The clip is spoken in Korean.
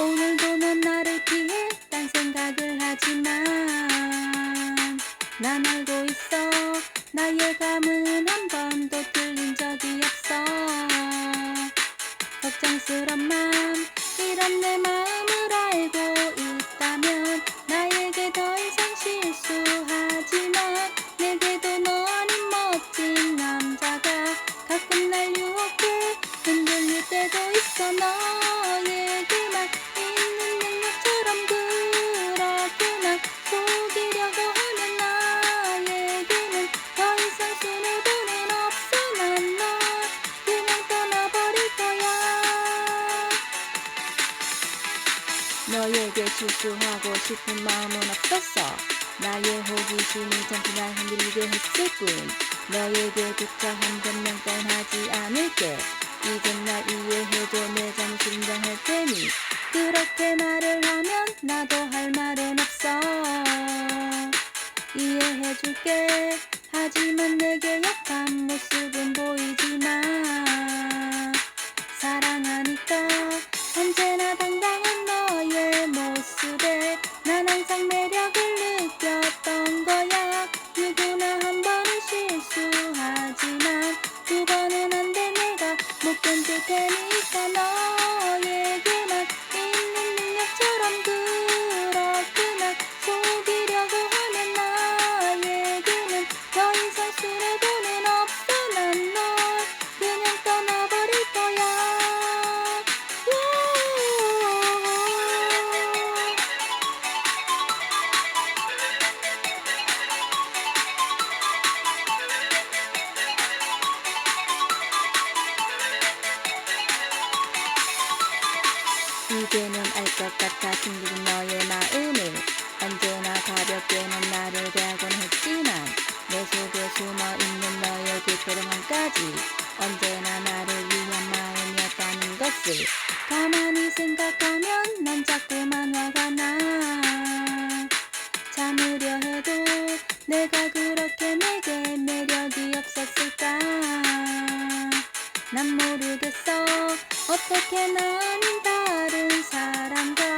오늘도 넌 나를 피해 딴 생각을 하지만 나 알고 있어 나의 감은 한 번도 틀리지 너에게 실수하고 싶은 마음은 없었어. 나의 호기심이 전부 날 흔들리게 했을 뿐 너에게 그저 한 번만 떠나지 않을게. 이젠 날 이해해줘 내 잘못을 인정할 테니. 그렇게 말을 하면 나도 할 말은 없어. 이해해줄게. 하지만 내게 약한 모습 내가 못 견딜 테니까 너 이제는 알 것 같아 숨긴 너의 마음을 언제나 가볍게는 나를 대하곤 했지만 내 속에 숨어있는 너의 뒷걸음까지 언제나 나를 위한 마음이었다는 것을 가만히 생각하면 난 자꾸만 화가 나. 참으려 해도 내가 그 난 다른 사람과